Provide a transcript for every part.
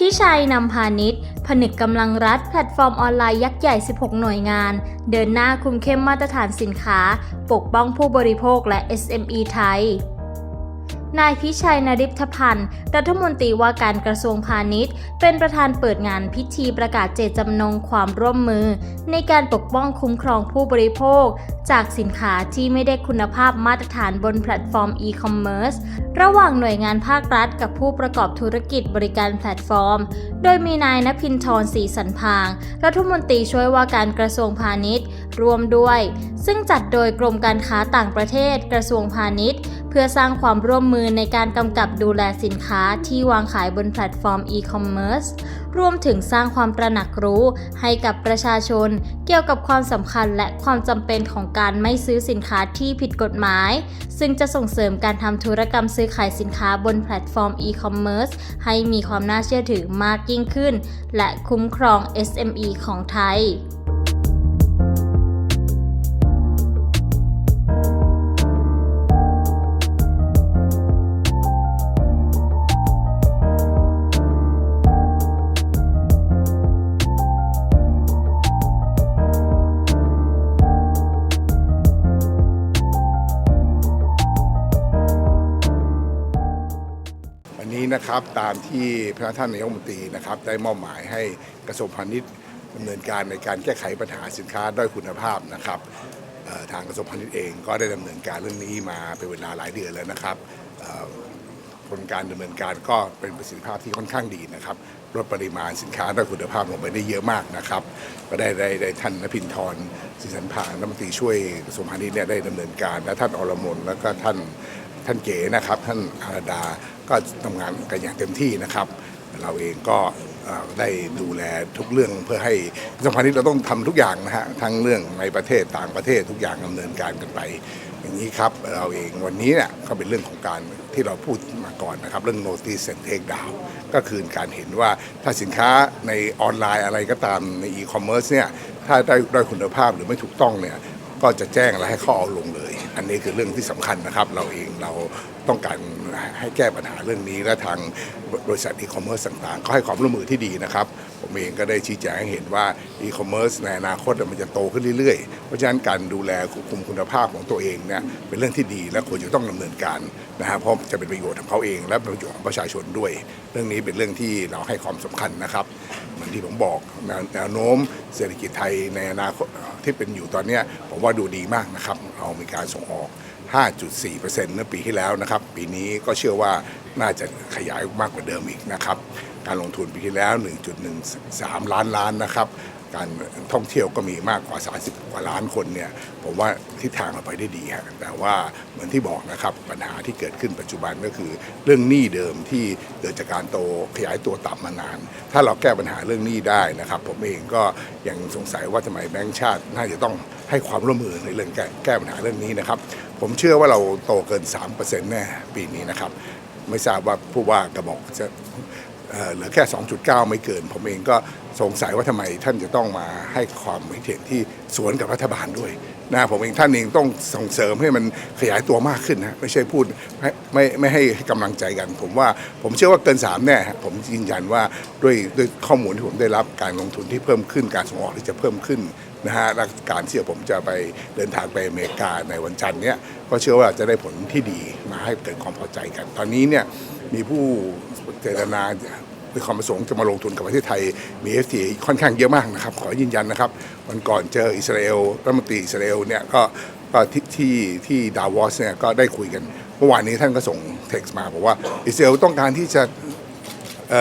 พี่ชัยนำพาณิชย์ ผนึกกำลังรัฐแพลตฟอร์มออนไลน์ยักษ์ใหญ่ 16 หน่วยงาน เดินหน้าคุมเข้มมาตรฐานสินค้า ปกป้องผู้บริโภคและ SME ไทย นายพิชัยนริพพันธ์รัฐมนตรีว่าการกระทรวงพาณิชย์ เป็นประธานเปิดงานพิธีประกาศเจตจำนงความร่วมมือ ในการปกป้องคุ้มครองผู้บริโภค จากสินค้าที่ไม่ได้คุณภาพมาตรฐานบนแพลตฟอร์มอีคอมเมิร์ซระหว่างหน่วยงานภาครัฐกับผู้ประกอบธุรกิจบริการแพลตฟอร์ม โดยมีนายนภินทรศรีสันพาง รัฐมนตรีช่วยว่าการกระทรวงพาณิชย์ ร่วมด้วย ซึ่งจัดโดยกรมการค้าต่างประเทศกระทรวงพาณิชย์ เพื่อสร้างความร่วมมือในการกำกับดูแลสินค้าที่วางขายบนแพลตฟอร์มอีคอมเมิร์ซรวมถึงสร้างความตระหนักรู้ให้กับประชาชน เกี่ยวกับความสำคัญและความจำเป็นของการไม่ซื้อสินค้าที่ผิดกฎหมาย ซึ่งจะส่งเสริมการทำธุรกรรมซื้อขายสินค้าบนแพลตฟอร์มอีคอมเมิร์ซให้มีความน่าเชื่อถือมากยิ่งขึ้น และคุ้มครอง SME ของไทย นะครับตามที่พระท่านนายกรัฐมนตรีนะครับได้มอบหมายให้กระทรวงพาณิชย์ดำเนินการในการแก้ไขปัญหาสินค้าด้อยคุณภาพนะครับทางกระทรวงพาณิชย์เองก็ได้ดำเนินการเรื่องนี้มาเป็นเวลาหลายเดือนแล้วนะครับผลการดำเนินการก็เป็นประสิทธิภาพที่ค่อนข้างดีนะครับลดปริมาณสินค้าด้อยคุณภาพลงไปได้เยอะมากนะครับ ก็ได้ได้ได้ท่านนภินทร์ศรีสันพางรัฐมนตรีช่วยกระทรวงพาณิชย์เนี่ยได้ดำเนินการและท่านอรมนแล้วก็ท่าน ท่านเก๋นะครับท่านอารดาก็ทำงานกันอย่างเต็มที่นะครับ เราเองก็ได้ดูแลทุกเรื่องเพื่อให้สัมพันธ์นี้เราต้องทำทุกอย่างนะฮะทั้งเรื่องในประเทศต่างประเทศทุกอย่างดำเนินการกันไป อย่างนี้ครับเราเองวันนี้เนี่ยก็เป็นเรื่องของการที่เราพูดมาก่อนนะครับ เรื่อง notice and take down ก็คือการเห็นว่าถ้าสินค้าในออนไลน์อะไรก็ตามใน e-commerce เนี่ยถ้าได้ด้อยคุณภาพหรือไม่ถูกต้องเนี่ย ก็จะแจ้งและให้เขาเอาลงเลย อันนี้คือเรื่องที่สำคัญนะครับ เราเองเรา ต้องการให้แก้ปัญหาเรื่องนี้ และทางบริษัทอีคอมเมิร์ซต่างๆ ก็ให้ความร่วมมือที่ดีนะครับ ผมเองก็ได้ชี้แจงให้เห็นว่าอีคอมเมิร์ซในอนาคตมันจะโตขึ้นเรื่อยๆ เพราะฉะนั้นการดูแลควบคุมคุณภาพของตัวเองเนี่ยเป็นเรื่องที่ดีและควรจะต้องดำเนินการนะฮะเพราะจะเป็นประโยชน์ของเขาเอง และประโยชน์ของประชาชนด้วย เรื่องนี้เป็นเรื่องที่เราให้ความสำคัญนะครับเหมือนที่ผมบอกแนวโน้มเศรษฐกิจไทยในอนาคตที่เป็นอยู่ตอนนี้ผมว่าดูดีมากนะครับเรามีการส่งออก 5.4%เมื่อปีที่แล้วนะครับ ปีนี้ก็เชื่อว่าน่าจะขยายมากกว่าเดิมอีกนะครับ การลงทุนปีที่แล้ว 1.13 ล้านล้านนะครับ การท่องเที่ยวก็มีมากกว่า 30 กว่าล้านคนเนี่ย ผมว่าทิศทางเราไปได้ดีฮะแต่ว่าเหมือนที่บอกนะครับ ปัญหาที่เกิดขึ้นปัจจุบันก็คือ เรื่องหนี้เดิมที่เกิดจากการโตขยายตัวต่ำมานาน ถ้าเราแก้ปัญหาเรื่องหนี้ได้นะครับ ผมเองก็ยังสงสัยว่าทำไมแบงก์ชาติน่าจะต้อง ให้ความร่วมมือในเรื่องแก้แก้ปัญหาเรื่องนี้นะครับ ผมเชื่อว่าเราโตเกิน 3%แน่ปีนี้นะครับ ไม่ทราบว่าผู้ว่ากระบอกจะเเหลือแค่ 2.9 ไม่เกิน ผมเองก็สงสัยว่าทำไมท่านจะต้องมาให้ความเห็นที่สวนกับรัฐบาลด้วย นะผมเองท่านเองต้องส่งเสริมให้มันขยายตัวมากขึ้นนะไม่ใช่พูดไม่ไม่ให้กำลังใจกัน ผมว่าผมเชื่อว่าเกิน 3 แน่ผมยืนยันว่าด้วยด้วยข้อมูลที่ผมได้รับการลงทุนที่เพิ่มขึ้นการส่งออกที่จะเพิ่มขึ้นนะฮะและการที่ผมจะไปเดินทางไปอเมริกาในวันจันทร์เนี้ยก็เชื่อว่าจะได้ผลที่ดีมาให้เกิดความพอใจกัน ตอนนี้เนี่ยมีผู้เจตนา มีความประสงค์จะมาลงทุนกับประเทศไทย มี FTA ค่อนข้างเยอะมากนะครับ ขอยืนยันนะครับ วันก่อนเจออิสราเอลรัฐมนตรีอิสราเอลเนี่ยก็ก็ที่ที่ที่ดาวอสเนี่ยก็ได้คุยกัน เมื่อวานนี้ท่านก็ส่งเท็กซ์มาบอกว่าอิสราเอลต้องการที่จะ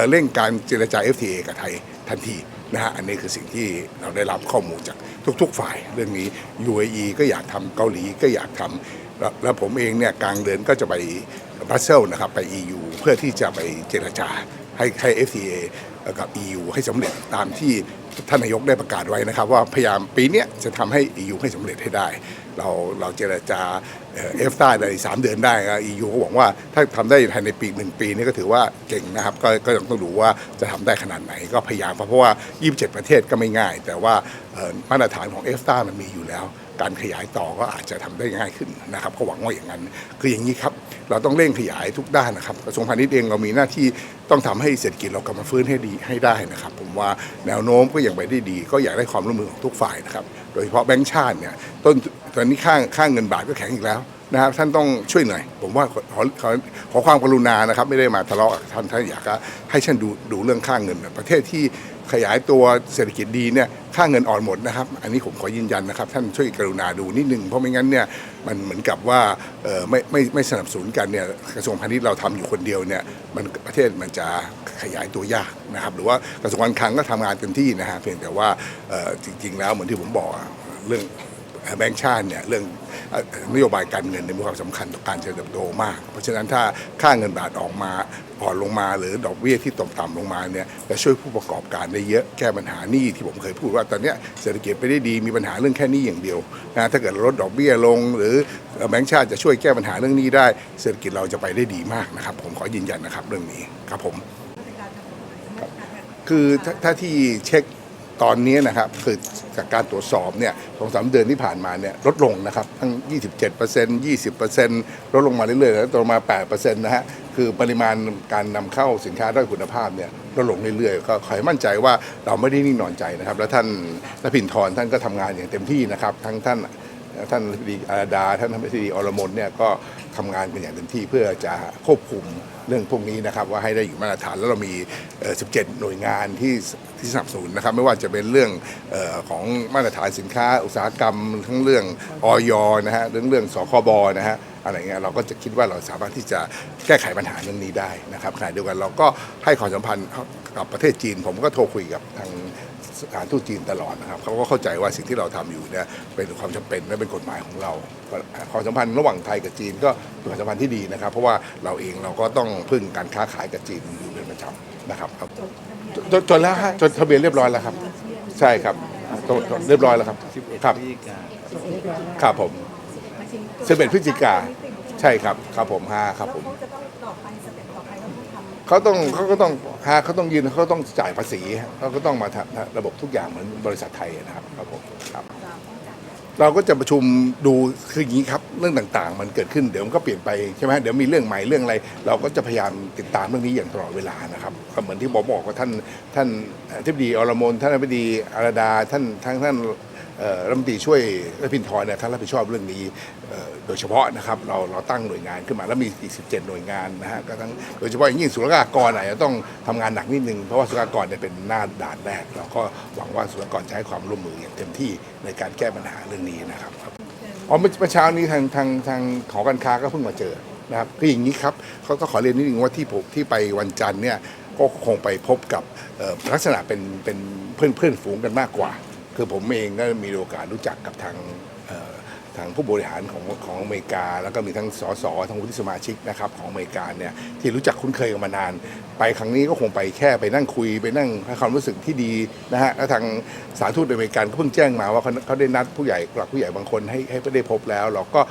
เร่งการเจรจา FTA กับไทยทันทีนะฮะอันนี้คือสิ่งที่เราได้รับข้อมูลจากทุก ๆ ฝ่ายเรื่องนี้ UAE ก็อยากทำเกาหลีก็อยากทำแล้วแล้วผมเองเนี่ยกลางเดือนก็จะไปบรัสเซลนะครับไป EU เพื่อที่จะไปเจรจา ให้ให้ FTA กับ EU ให้สำเร็จตามที่ท่านนายกได้ประกาศไว้นะครับ ว่าพยายามปีนี้จะทำให้ EU ให้สำเร็จให้ได้ เราเราเจรจาเอฟต้าในสามเดือนได้นะ EU ก็หวังว่าถ้าทำได้ภายในปีหนึ่งปีนี่ก็ถือว่าเก่งนะครับ ก็ก็ยังต้องดูว่าจะทำได้ขนาดไหนก็พยายามเพราะว่า 27 ประเทศก็ไม่ง่าย แต่ว่ามาตรฐานของเอฟต้ามันมีอยู่แล้ว การขยายต่อก็อาจจะทำได้ง่ายขึ้นนะครับก็หวังว่าอย่างนั้นคืออย่างนี้ครับ เราต้องเร่งขยายทุกด้านนะครับกระทรวงพาณิชย์เองเรามีหน้าที่ต้องทำให้เศรษฐกิจเรากลับมาฟื้นให้ดีให้ได้นะครับ ผมว่าแนวโน้มก็ยังไปได้ดี ก็อยากได้ความร่วมมือของทุกฝ่ายนะครับโดยเฉพาะแบงก์ชาติเนี่ยต้นตอนนี้ค่าค่าเงินบาทก็แข็งอีกแล้วนะครับท่านต้องช่วยหน่อย ผมว่าขอขอขอความกรุณานะครับ ไม่ได้มาทะเลาะท่านท่านอยากให้ท่านดูดูเรื่องค่างเงิน ประเทศที่ ขยายตัวเศรษฐกิจดีเนี่ยค่าเงินอ่อนหมดนะครับ อันนี้ผมขอยืนยันนะครับ ท่านช่วยกรุณาดูนิดนึงเพราะไม่งั้นเนี่ยมันเหมือนกับว่าเอ่ไม่ไม่ไม่สนับสนุนกันเนี่ยกระทรวงพาณิชย์เราทำอยู่คนเดียวเนี่ยมันประเทศมันจะขยายตัวยากนะครับ หรือว่ากระทรวงการคลังก็ทำงานเต็มที่นะฮะเพียงแต่ว่าจริง ๆ แล้วเหมือนที่ผมบอกเรื่อง แบงก์ชาติเนี่ยเรื่องนโยบายการเงินเนี่ยมีความสำคัญต่อการเจริญเติบโตมาก เพราะฉะนั้นถ้าค่าเงินบาทออกมาอ่อนลงมา หรือดอกเบี้ยที่ตกต่ำลงมาเนี่ยจะช่วยผู้ประกอบการได้เยอะแก้ปัญหานี้ที่ผมเคยพูดว่าตอนนี้เศรษฐกิจไปได้ดีมีปัญหาเรื่องแค่นี้อย่างเดียวนะถ้าเกิดลดดอกเบี้ยลง หรือแบงก์ชาติจะช่วยแก้ปัญหาเรื่องนี้ได้ เศรษฐกิจเราจะไปได้ดีมากนะครับ ผมขอยืนยันนะครับเรื่องนี้ครับผมคือถ้าที่เช็ค ตอนนี้นะครับคือจากการตรวจสอบเนี่ยสองสามเดือนที่ผ่านมาเนี่ยลดลงนะครับทั้ง 27% 20%ลดลงมาเรื่อยๆแล้วตัวมา 8%นะฮะคือปริมาณการนำเข้าสินค้าด้อยคุณภาพเนี่ยลดลงเรื่อยๆ ก็ขอให้มั่นใจว่าเราไม่ได้นิ่งนอนใจนะครับ แล้วท่านนภินทรท่านก็ทำงานอย่างเต็มที่นะครับ ทั้งท่านท่านอธิบดีอาดา ท่านอธิบดีอรมนเนี่ยก็ทำงานกันอย่างเต็มที่เพื่อจะควบคุมเรื่องพวกนี้นะครับ ว่าให้ได้อยู่มาตรฐานแล้วเรามี 17 หน่วยงานที่ ที่สนับสนุนนะครับไม่ว่าจะเป็นเรื่องออของมาตรฐานสินค้า อุตสาหกรรม ทั้งเรื่องออยนะฮะเรื่องเรื่องสคบนะฮะอะไรเงี้ยเราก็จะคิดว่าเราสามารถที่จะแก้ไขปัญหาเรื่องนี้ได้นะครับขณะเดียวกันเราก็ให้ความสัมพันธ์กับประเทศจีน ผมก็โทรคุยกับทางสถานทูตจีนตลอดนะครับเขาก็เข้าใจว่าสิ่งที่เราทำอยู่เนี่ยเป็นความจำเป็นและเป็นกฎหมายของเราความสัมพันธ์ระหว่างไทยกับจีนก็เป็นความสัมพันธ์ที่ดีนะครับ เพราะว่าเราเองเราก็ต้องพึ่งการค้าขายกับจีนอยู่เป็นประจำนะครับครับ จนจนแล้วฮะจนทะเบียนเรียบร้อยแล้วครับ ใช่ครับจดจดเรียบร้อยแล้วครับ ครับ ครับผมสิบเอ็ดพฤศจิกาใช่ครับ ครับผมฮาครับผม เขาจะต้องต่อไปสเต็ปต่อไปเขาต้องทำเขาต้องเขาก็ต้องฮาเขาต้องยืนเขาต้องจ่ายภาษีเขาก็ต้องมาทำระบบทุกอย่างเหมือนบริษัทไทยนะครับ ครับผมครับ เราก็จะประชุมดูคืออย่างนี้ครับเรื่องต่างๆ มันเกิดขึ้นเดี๋ยวมันก็เปลี่ยนไปใช่ไหมเดี๋ยวมีเรื่องใหม่เรื่องอะไร เราก็จะพยายามติดตามเรื่องนี้อย่างตลอดเวลานะครับก็เหมือนที่ผมบอกว่าท่านท่านทิบดีอรมนท่านอธิบดีอาราดาท่านทั้งท่าน รัฐมนตรีช่วยรัฐพินทร์เนี่ยท่านรับผิดชอบเรื่องนี้โดยเฉพาะนะครับเราเราตั้งหน่วยงานขึ้นมาแล้วมีอีก 17 หน่วยงานนะฮะก็ทั้งโดยเฉพาะอย่างยิ่งศุลกากรอาจจะต้องทำงานหนักนิดนึงเพราะว่าศุลกากรเนี่ยเป็นหน้าด่านแรก เราก็หวังว่าศุลกากรจะให้ความร่วมมืออย่างเต็มที่ในการแก้ปัญหาเรื่องนี้นะครับอ๋อเมื่อเช้านี้ทางทางทางหอการค้าก็เพิ่งมาเจอนะครับคืออย่างนี้ครับเขาก็ขอเรียนนิดนึงว่าที่ผมที่ไปวันจันทร์เนี่ยก็คงไปพบกับลักษณะเป็นเป็นเพื่อนเพื่อนฝูงกันมากกว่า คือผมเองก็มีโอกาสรู้จักกับทางทางผู้บริหารของของอเมริกา แล้วก็มีทั้งสสทั้งวุฒิสมาชิกนะครับของอเมริกาเนี่ยที่รู้จักคุ้นเคยกันมานาน ไปครั้งนี้ก็คงไปแค่ไปนั่งคุยไปนั่งให้ความรู้สึกที่ดีนะฮะแล้วทางสาธารณทูตอเมริกันก็เพิ่งแจ้งมาว่าเขาเขาได้นัดผู้ใหญ่หลักผู้ใหญ่บางคนให้ให้ได้พบแล้ว เราก็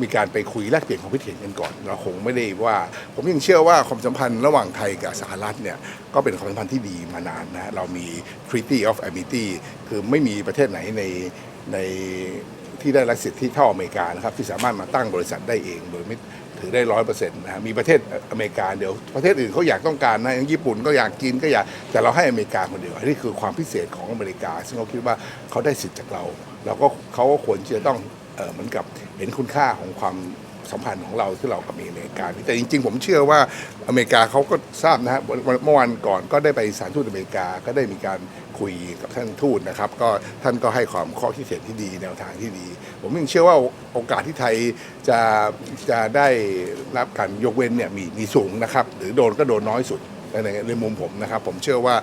มีการไปคุยแลกเปลี่ยนความคิดเห็นกันก่อน เราคงไม่ได้ว่า ผมยังเชื่อว่าความสัมพันธ์ระหว่างไทยกับสหรัฐเนี่ยก็เป็นความสัมพันธ์ที่ดีมานานนะเรามี Treaty of Amity คือไม่มีประเทศไหนในในที่ได้รับสิทธิเท่าอเมริกานะครับที่สามารถมาตั้งบริษัทได้เองโดยไม่ถือได้ร้อยเปอร์เซ็นต์นะมีประเทศอเมริกาเดี๋ยวประเทศอื่นเขาอยากต้องการนะอย่างญี่ปุ่นก็อยากจีนก็อยากแต่เราให้อเมริกาคนเดียวอันนี้คือความพิเศษของอเมริกา ซึ่งเขาคิดว่าเขาได้สิทธิ์จากเรา เราก็เขาก็ควรจะต้องเหมือนกับ ห็นคุณค่าของความสัมพันธ์ของเราที่เรากับอเมริกา แต่จริงๆ ผมเชื่อว่าอเมริกาเขาก็ทราบนะฮะวันวันเมื่อวันก่อนก็ได้ไปสารทูตอเมริกาก็ได้มีการคุยกับท่านทูตนะครับ ก็ท่านก็ให้ความข้อคิดเห็นที่ดีแนวทางที่ดี ผมยังเชื่อว่าโอกาสที่ไทยจะจะได้รับการยกเว้นเนี่ยมีมีสูงนะครับ หรือโดนก็โดนน้อยสุดในในมุมผมนะครับ ผมเชื่อว่า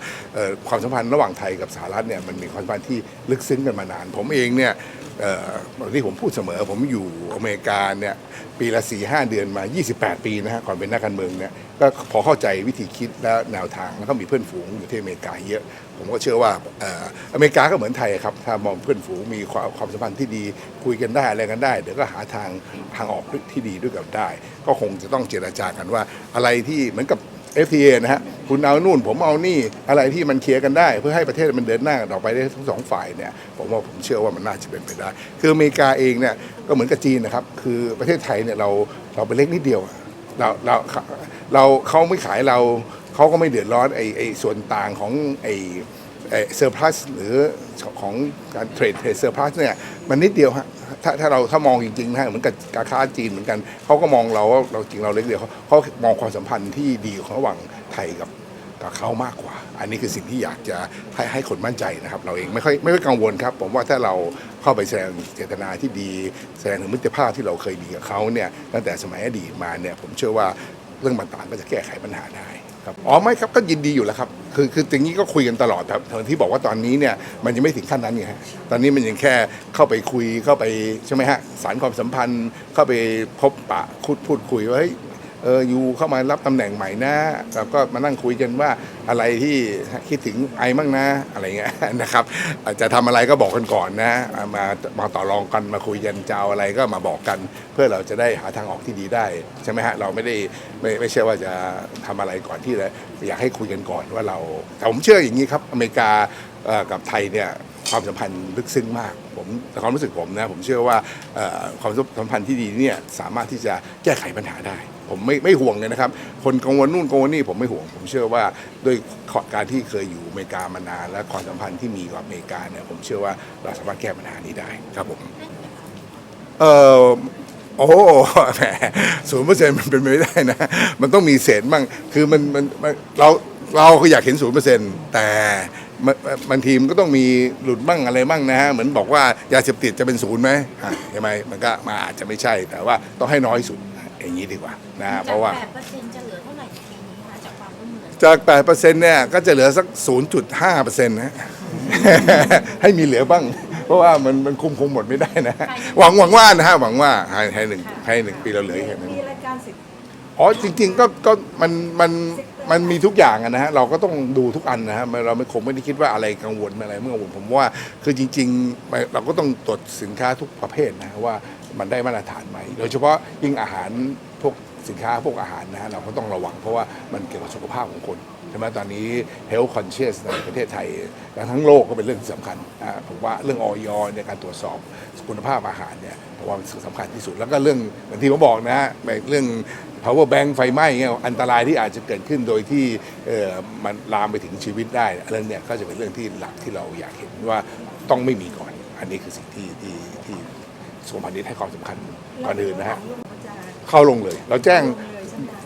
ความสัมพันธ์ระหว่างไทยกับสหรัฐเนี่ยมันมีความสัมพันธ์ที่ลึกซึ้งกันมานาน ผมเองเนี่ย ที่ผมพูดเสมอ ผมอยู่อเมริกาเนี่ยปีละ4ีหเดือนมา 28 ปีนะฮะก่อนเป็นนักการเมืองเนี่ยก็พอเข้าใจวิธีคิดและแนวทางแล้วก็มีเพื่อนฝูงอยู่ที่อเมริกาเยอะ ผมก็เชื่อว่าอออเมริกาก็เหมือนไทยครับถ้ามองเพื่อนฝูงมีความความสัมพันธ์ที่ดีคุยกันได้อะไรกันได้เดี๋ยวก็หาทางทางออกที่ดีด้วยกันได้ ก็คงจะต้องเจรจากันว่าอะไรที่เหมือนกับ FTA นะฮะคุณเอานู่นผมเอานี่อะไรที่มันเคลียร์กันได้ เพื่อให้ประเทศมันเดินหน้าต่อไปได้ทั้งสองฝ่ายเนี่ยผมว่าผมเชื่อว่ามันน่าจะเป็นไปได้ คืออเมริกาเองเนี่ยก็เหมือนกับจีนนะครับ คือประเทศไทยเนี่ยเราเราเป็นเล็กนิดเดียวเราเราเราเขาไม่ขายเราเขาก็ไม่เดือดร้อนไอไอส่วนต่างของไอเซอร์พลัสหรือของการเทรดเทรดเซอร์พลัสเนี่ยมันนิดเดียวฮะ ถ้าถ้าเราถ้ามองจริงๆนะเหมือนกับการค้าจีนเหมือนกันเขาก็มองเราว่าเราจริงเราเล็กเดียวเขาเขามองความสัมพันธ์ที่ดีของระหว่างไทยกับกับเขามากกว่า อันนี้คือสิ่งที่อยากจะให้ให้คนมั่นใจนะครับ เราเองไม่ค่อยไม่ค่อยกังวลครับ ผมว่าถ้าเราเข้าไปแสดงเจตนาที่ดี แสดงถึงมิตรภาพที่เราเคยดีกับเขาเนี่ยตั้งแต่สมัยอดีตมาเนี่ยผมเชื่อว่าเรื่องต่างๆก็จะแก้ไขปัญหาได้ ครับอ๋อไม่ครับก็ยินดีอยู่แล้วครับคือคืออย่างนี้ก็คุยกันตลอดครับที่บอกว่าตอนนี้เนี่ยมันยังไม่ถึงขั้นนั้นไงฮะตอนนี้มันยังแค่เข้าไปคุยเข้าไปใช่ไหมฮะสารความสัมพันธ์เข้าไปพบปะคุดพูดคุยว่าเฮ้ย เอออยู่เข้ามารับตำแหน่งใหม่นะแล้วก็มานั่งคุยกันว่าอะไรที่คิดถึงไอ้มั่งนะอะไรเงี้ยนะครับอาจจะทำอะไรก็บอกกันก่อนนะมามาต่อรองกันมาคุยกันจะเอาอะไรก็มาบอกกัน เพื่อเราจะได้หาทางออกที่ดีได้ใช่ไหมฮะเราไม่ได้ไม่ไม่ใช่ว่าจะทำอะไรก่อนที่จะอยากให้คุยกันก่อนว่าเราแต่ผมเชื่ออย่างนี้ครับอเมริกากับไทยเนี่ย ความสัมพันธ์ลึกซึ้งมากผมความรู้สึกผมนะผมเชื่อว่าความสัมพันธ์ที่ดีเนี่ยสามารถที่จะแก้ไขปัญหาได้ ผมไม่ไม่ห่วงเลยนะครับ คนกังวลนู่นกังวลนี่ผมไม่ห่วง ผมเชื่อว่าด้วยการที่เคยอยู่อเมริกามานาน และความสัมพันธ์ที่มีกับอเมริกาเนี่ยผมเชื่อว่าเราสามารถแก้ปัญหานี้ได้ครับผมเออโอ้โหแหมศูนย์เปอร์เซ็นต์มันเป็นไม่ได้นะ มันต้องมีเศษบ้างคือมันมันมนเราเราก็อยากเห็นศูนย์เปอร์เซ็นต์แต่ บางทีมันก็ต้องมีหลุดบ้างอะไรบ้างนะฮะเหมือนบอกว่ายาเสพติดจะเป็นศูนย์ไหมอะใช่ไหมมันก็มาอาจจะไม่ใช่ แต่ว่าต้องให้น้อยสุดอย่างนี้ดีกว่านะฮะเพราะว่า แปดเปอร์เซ็นต์จะเหลือเท่าไหร่ปีนี้คะจากความร่วมมือจาก 8%เนี่ย ก็จะเหลือสัก 0.5%นะ ให้มีเหลือบ้าง เพราะว่ามันมันคุมคงหมดไม่ได้นะ หวังหวังว่านะฮะ หวังว่าให้ให้หนึ่งให้หนึ่งปีเราเหลือแค่นั้นมีรายการสิบอ๋อ จริง ๆ ก็ก็มันมัน มันมีทุกอย่างอะนะฮะเราก็ต้องดูทุกอันนะฮะมันเราไม่คงไม่ได้คิดว่าอะไรกังวลอะไรเมื่อกังวลผมว่าคือจริงๆ เราก็ต้องตรวจสินค้าทุกประเภทนะว่ามันได้มาตรฐานไหมโดยเฉพาะยิ่งอาหารพวก สินค้าพวกอาหารนะฮะเราก็ต้องระวังเพราะว่ามันเกี่ยวกับสุขภาพของคนใช่ไหมตอนนี้ health conscious ในประเทศไทย และทั้งโลกก็เป็นเรื่องที่สำคัญอ่าผมว่าเรื่องออยในการตรวจสอบคุณภาพอาหารเนี่ยผมว่าเป็นสิ่งสำคัญที่สุด แล้วก็เรื่องเหมือนที่ผมบอกนะฮะเรื่อง power bank ไฟไหม้เงี้ยอันตรายที่อาจจะเกิดขึ้นโดยที่มันลามไปถึงชีวิตได้เรื่องเนี้ยก็จะเป็นเรื่องที่หลักที่เราอยากเห็นว่าต้องไม่มีก่อน อันนี้คือสิ่งที่ที่ที่กรมพาณิชย์ให้ความสำคัญก่อนอื่นนะฮะ เข้าลงเลย เราแจ้ง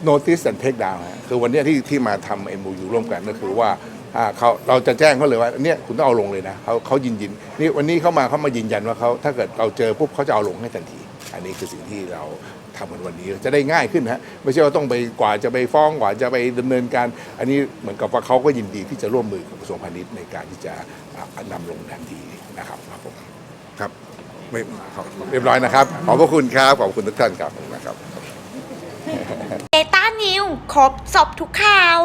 notice and take down ฮะคือวันนี้ที่ที่มาทำ MOU ร่วมกันก็คือว่าอ่าเขาเราจะแจ้งเขาเลยว่าเนี่ยคุณต้องเอาลงเลยนะเขาเขายินยินนี่วันนี้เขามาเขามายืนยันว่าเขาถ้าเกิดเราเจอปุ๊บเขาจะเอาลงให้ทันที อันนี้คือสิ่งที่เราทำกันวันนี้จะได้ง่ายขึ้นฮะไม่ใช่ว่าต้องไปกว่าจะไปฟ้องกว่าจะไปดำเนินการ อันนี้เหมือนกับว่าเขาก็ยินดีที่จะร่วมมือกับกระทรวงพาณิชย์ในการที่จะอ่านำลงทันทีนะครับครับผมครับ ไม่เรียบร้อยนะครับ ขอบพระคุณครับ ขอบคุณทุกท่านครับนะครับ เดต้านิวครบสอบทุกข่าว